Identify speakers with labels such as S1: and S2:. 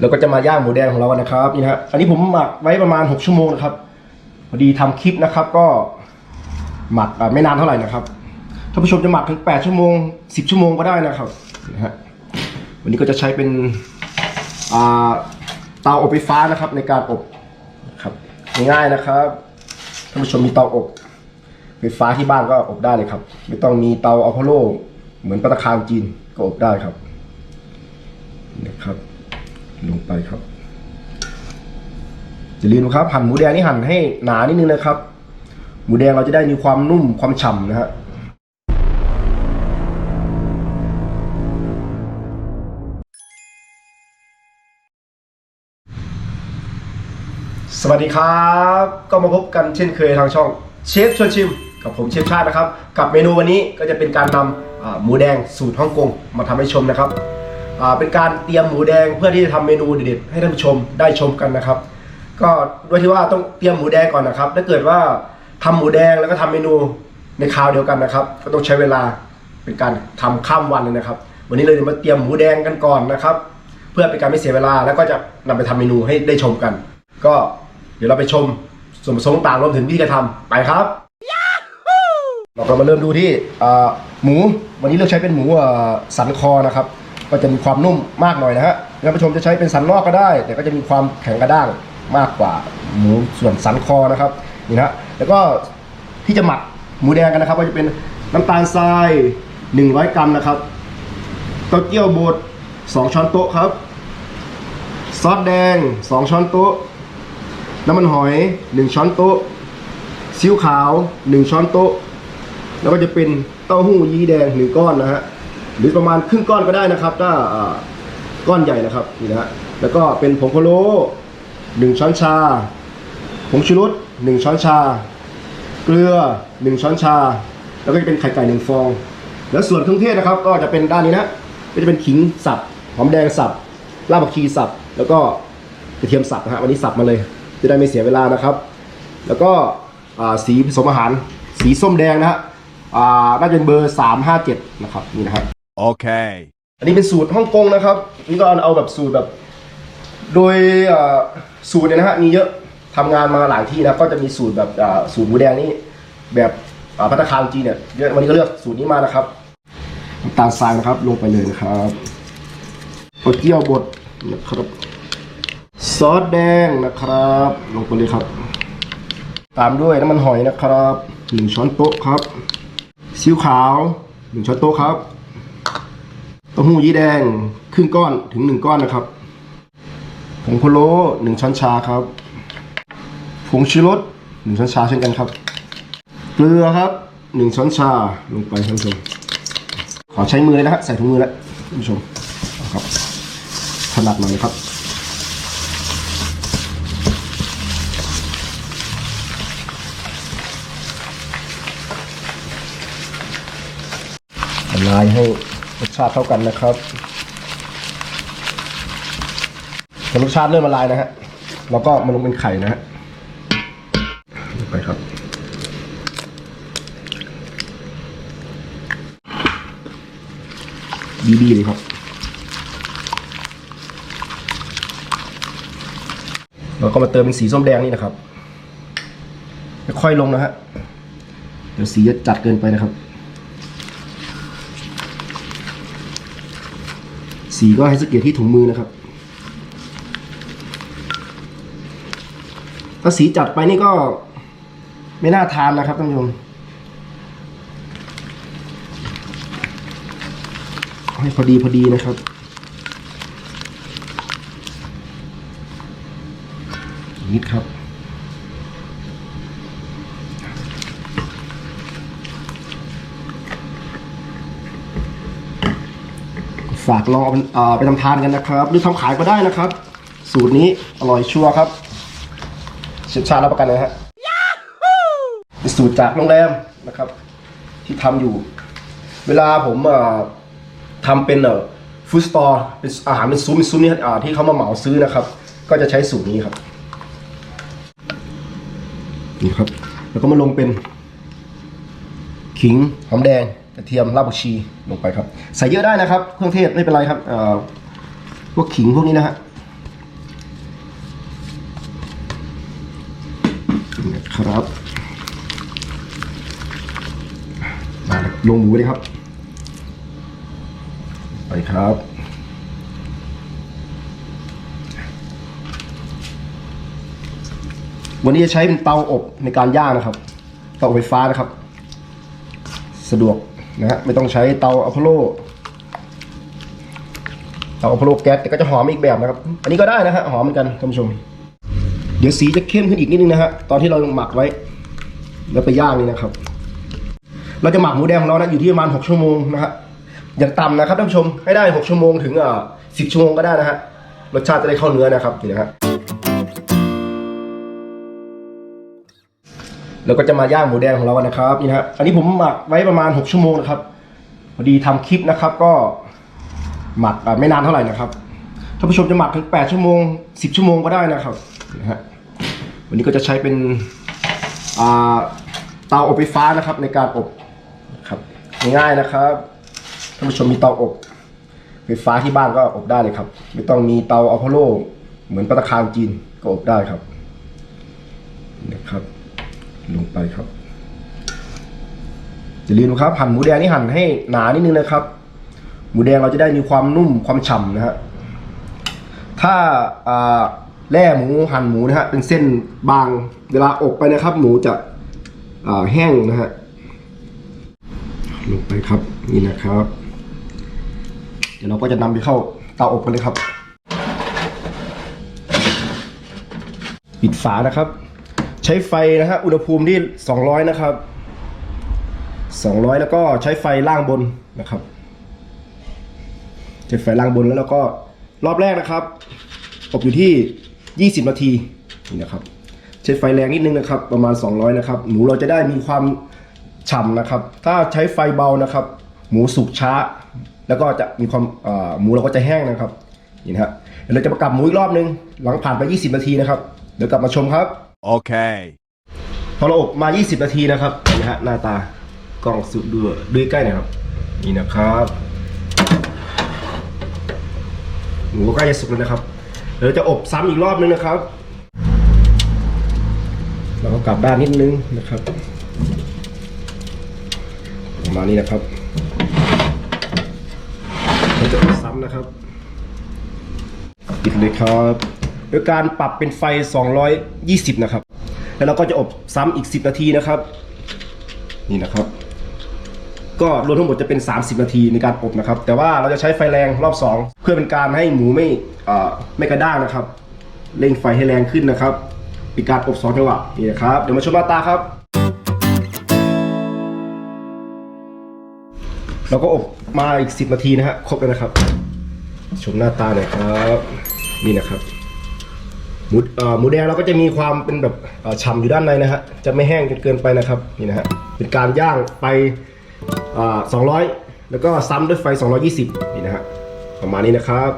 S1: แล้วก็จะมาย่างหมูแดงของเรากันนะครับนี่ฮะอันนี้ผมหมักไว้ประมาณ 6 ชั่วโมงนะครับพอดีทำคลิปนะครับ ก็หมักไม่นานเท่าไหร่นะครับท่านผู้ชมจะหมักถึง 8 ชั่วโมง 10 ชั่วโมงก็ได้นะครับนะฮะวันนี้ก็จะใช้เป็นเตาอบไฟฟ้านะครับ ในการอบครับง่ายๆนะครับท่านผู้ชมมีเตาอบไฟฟ้าที่บ้านก็อบได้เลยครับ ไม่ต้องมีเตาอัลพโล เหมือนปตตาคารจีนก็อบได้ครับนะครับ ลงไปครับอย่าลืมนะครับหั่นหมูแดงนี่หั่นให้หนานิดนึงนะครับ หมูแดงเราจะได้มีความนุ่มความฉ่ำนะฮะสวัสดีครับ ก็มาพบกันเช่นเคยทางช่องเชฟชวนชิม กับผมเชฟชาตินะครับ กับเมนูวันนี้ก็จะเป็นการนำหมูแดงสูตรฮ่องกงมาทำให้ชมนะครับ เป็นการเตรียมหมูแดงเพื่อที่จะทำเมนูเด็ดๆให้ท่านผู้ชมได้ชมกันนะครับ ก็ด้วยที่ว่าต้องเตรียมหมูแดงก่อนนะครับ ถ้าเกิดว่าทำหมูแดงแล้วก็ทำเมนูในคราวเดียวกันนะครับ ก็ต้องใช้เวลาเป็นการทำข้ามวันเลยนะครับ วันนี้เลยมาเตรียมหมูแดงกันก่อนนะครับ เพื่อเป็นการไม่เสียเวลาแล้วก็จะนำไปทำเมนูให้ได้ชมกัน ก็เดี๋ยวเราไปชมส่วนผสมต่างๆรวมถึงวิธีการทำไปครับเรามาเริ่มดูที่หมู วันนี้เลือกใช้เป็นหมูสันคอนะครับ ก็จะมีความนุ่มมากหน่อยนะฮะท่านผู้ชมจะใช้เป็นสันนอกก็ได้ แต่ก็จะมีความแข็งกระด้างมากกว่าหมูส่วนสันคอนะครับนี่นะแล้วก็ที่จะหมักหมูแดงกันนะครับ ก็จะเป็นน้ำตาลทราย 100 กรัมนะครับเต้าเจี้ยวบด2 ช้อนโต๊ะครับ ซอสแดง 2 ช้อนโต๊ะ น้ำมันหอย 1 ช้อนโต๊ะซีอิ๊วขาว 1 ช้อนโต๊ะ แล้วก็จะเป็นเต้าหู้ยี้แดงหนึ่งก้อนนะฮะ หรือประมาณครึ่งก้อนก็ได้นะครับ ถ้าก้อนใหญ่นะครับนี่นะฮะแล้วก็เป็นผงพะโล้หนึ่งช้อนชาผงชูรสหนึ่งช้อนชา เกลือหนึ่งช้อนชา แล้วก็จะเป็นไข่ไก่หนึ่งฟอง แล้วส่วนเครื่องเทศนะครับ ก็จะเป็นด้านนี้นะก็จะเป็นขิงสับหอมแดงสับรากผักชีสับแล้วก็กระเทียมสับนะฮะวันนี้สับมาเลย จะได้ไม่เสียเวลานะครับ แล้วก็สีผสมอาหาร สีส้มแดงนะฮะอ่าน่าจะเป็นเบอร์สามห้าเจ็ดนะครับนี่นะครับ
S2: Okay.
S1: อันนี้เป็นสูตรฮ่องกงนะครับ นี่ก็เอาแบบสูตรแบบ โดยอ่อสูตรเนี่ยนะฮะมีเยอะทำงานมาหลายที่นะก็จะมีสูตรแบบอ่าสูตรหมูแดงนี่แบบอ่าพัตตาคารจีนเนี่ยเยอะวันนี้ก็เลือกสูตรนี้มานะครับน้ำตาลทรายนะครับลงไปเลยนะครับเต้าเจี้ยวบดนะครับ ซอสแดงนะครับ ลงไปเลยครับ ตามด้วยน้ำมันหอยนะครับหนึ่งช้อนโต๊ะครับซีอิ๊วขาวหนึ่งช้อนโต๊ะครับ ต้าหู้ยี้แดงครึ่งก้อนถึงหนึ่งก้อนนะครับผงพะโล้หนึ่งช้อนชาครับผงชูรสหนึ่งช้อนชาเช่นกันครับเกลือครับหนึ่งช้อนชาลงไปท่านผู้ชมขอใช้มือเลยนะฮะใส่ถุงมือแล้วท่านผู้ชมครับถนัดหน่อยครับละลายให้ รสชาติเท่ากันนะครับพอรสชาติเริ่มละลายนะฮะเราก็มาลงเป็นไข่นะฮะลงไปครับ ดีๆเลยครับเราก็มาเติมเป็นสีส้มแดงนี่นะครับค่อยๆลงนะฮะเดี๋ยวสีจะจัดเกินไปนะครับ สีก็ให้สังเกตที่ถุงมือนะครับ ถ้าสีจัดไปนี่ก็ไม่น่าทานนะครับท่านผู้ชมให้พอดีพอดีนะครับ นิดครับ ฝากลองเอาไปอ่าไปทำทานกันนะครับ หรือทำขายก็ได้นะครับ สูตรนี้อร่อยชัวร์ครับเชิดชาติรับประกันเลยฮะเป็นสูตรจากโรงแรมนะครับ ที่ทำอยู่ เวลาผมเอ่อทำเป็นเอ่อฟู้ดสตอร์เป็นอาหารเป็นซุ้มเป็นซุ้มนี่อ่าที่เขามาเหมาซื้อนะครับ ก็จะใช้สูตรนี้ครับนี่ครับ แล้วก็มาลงเป็น ขิงหอมแดง กระเทียมลากผักชีลงไปครับ ใส่เยอะได้นะครับ เครื่องเทศไม่เป็นไรครับพวกขิงพวกนี้นะฮะครับมาลงหมูเลยครับ ไปครับวันนี้จะใช้เป็นเตาอบในการย่างนะครับ เตาไฟฟ้านะครับ สะดวก นะฮะไม่ต้องใช้เตาอะพอโลเตาอะพอโลแก๊สแต่ก็จะหอมอีกแบบนะครับ อันนี้ก็ได้นะฮะหอมเหมือนกันท่านผู้ชม เดี๋ยวสีจะเข้มขึ้นอีกนิดนึงนะฮะตอนที่เราหมักไว้ แล้วไปย่างนี่นะครับ เราจะหมักหมูแดงของเรานะอยู่ที่ประมาณ6ชั่วโมงนะฮะอย่างต่ำนะครับท่านผู้ชมให้ได้ 6 ชั่วโมงถึงอ่า10ชั่วโมงก็ได้นะฮะรสชาติจะได้เข้าเนื้อนะครับนี่นะฮะ แล้วก็จะมาย่างหมูแดงของเรากันนะครับนี่นะฮะอันนี้ผมหมักไว้ประมาณ 6 ชั่วโมงนะครับพอดีทำคลิปนะครับ ก็หมักไม่นานเท่าไหร่นะครับท่านผู้ชมจะหมักถึง 8 ชั่วโมง 10 ชั่วโมงก็ได้นะครับนะฮะวันนี้ก็จะใช้เป็นเตาอบไฟฟ้านะครับ ในการอบครับง่ายๆนะครับท่านผู้ชมมีเตาอบไฟฟ้าที่บ้านก็อบได้เลยครับ ไม่ต้องมีเตาอัลพโลเหมือนปัตตาคารจีนก็อบได้ครับนะครับ ลงไปครับอย่าลืมนะครับหั่นหมูแดงนี่หั่นให้หนานิดนึงนะครับ หมูแดงเราจะได้มีความนุ่มความฉ่ำนะฮะถ้าอ่าแล่หมูหั่นหมูนะฮะเป็นเส้นบางเวลาอบไปนะครับ หมูจะอ่าแห้งนะฮะลงไปครับนี่นะครับ เดี๋ยวเราก็จะนำไปเข้าเตาอบกันเลยครับ ปิดฝานะครับ ช้ไฟนะฮะอุณหภูมิที่ 200 นะครับ 200 แล้วก็ใช้ไฟล่างบนนะครับใช้ไฟล่างบนแล้วเราก็รอบแรกนะครับอบอยู่ที่ 20 นาทีนี่นะครับ ใช้ไฟแรงนิดนึงนะครับ ประมาณ 200 นะครับ หมูเราจะได้มีความฉ่ำนะครับ ถ้าใช้ไฟเบานะครับ หมูสุกช้า แล้วก็จะมีความหมูเราก็จะแห้งนะครับนี่นะฮะเดี๋ยวเราจะประกลับหมูอีกรอบนึงหลังผ่านไป 20 นาทีนะครับเดี๋ยวกลับมาชมครับ
S2: Okay.
S1: พอเราอบมา 20 นาทีนะครับนี่ฮะหน้าตากล้องสุดดูดูใกล้หน่อยครับ นี่นะครับหมูก็ใกล้จะสุกแล้วนะครับเดี๋ยวเราจะอบซ้ำอีกรอบนึงนะครับ เราก็กลับด้านนิดนึงนะครับประมาณนี้นะครับเราจะอบซ้ำนะครับปิดเลยครับ โดยการปรับเป็นไฟ 220 นะครับ แล้วเราก็จะอบซ้ำอีก 10 นาทีนะครับ นี่นะครับ ก็รวมทั้งหมดจะเป็น 30 นาทีในการอบนะครับ แต่ว่าเราจะใช้ไฟแรงรอบ 2 เพื่อเป็นการให้หมูไม่ไม่กระด้างนะครับ เร่งไฟให้แรงขึ้นนะครับเป็นการอบสองจังหวะนี่นะครับ เดี๋ยวมาชมหน้าตาครับเราก็อบมาอีก 10 นาทีนะฮะครบแล้วนะครับ ชมหน้าตาหน่อยครับ นี่นะครับ หมูเอ่อหมูแดงเราก็จะมีความเป็นแบบเอ่อฉ่ำอยู่ด้านในนะฮะจะไม่แห้งจนเกินไปนะครับนี่นะฮะเป็นการย่างไปอ่า200 แล้วก็ซ้ำด้วยไฟ 220 นี่นะฮะประมาณนี้นะครับ